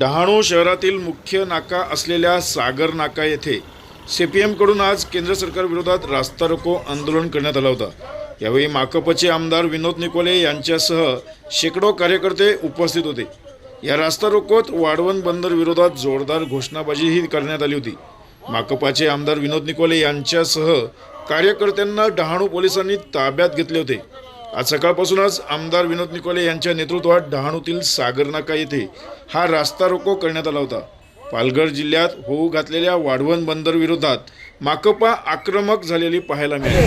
डहाणू शहरातील मुख्य नाका असलेल्या सागर नाका येथे सी पी एमकडून आज केंद्र सरकारविरोधात रास्ता रोको आंदोलन करण्यात आला होता. यावेळी माकपचे आमदार विनोद निकोले यांच्यासह शेकडो कार्यकर्ते उपस्थित होते. या रास्ता रोकोत वाढवण बंदर विरोधात जोरदार घोषणाबाजीही करण्यात आली होती. माकपाचे आमदार विनोद निकोले यांच्यासह कार्यकर्त्यांना डहाणू पोलिसांनी ताब्यात घेतले होते. आज सकाळपासूनच आमदार विनोद निकोले यांच्या नेतृत्वात डहाणूतील सागरनाका येथे हा रास्ता रोको करण्यात आला होता. पालघर जिल्ह्यात होऊ घातलेल्या वाढवण बंदर विरोधात माकपा आक्रमक झालेली पाहायला मिळाली.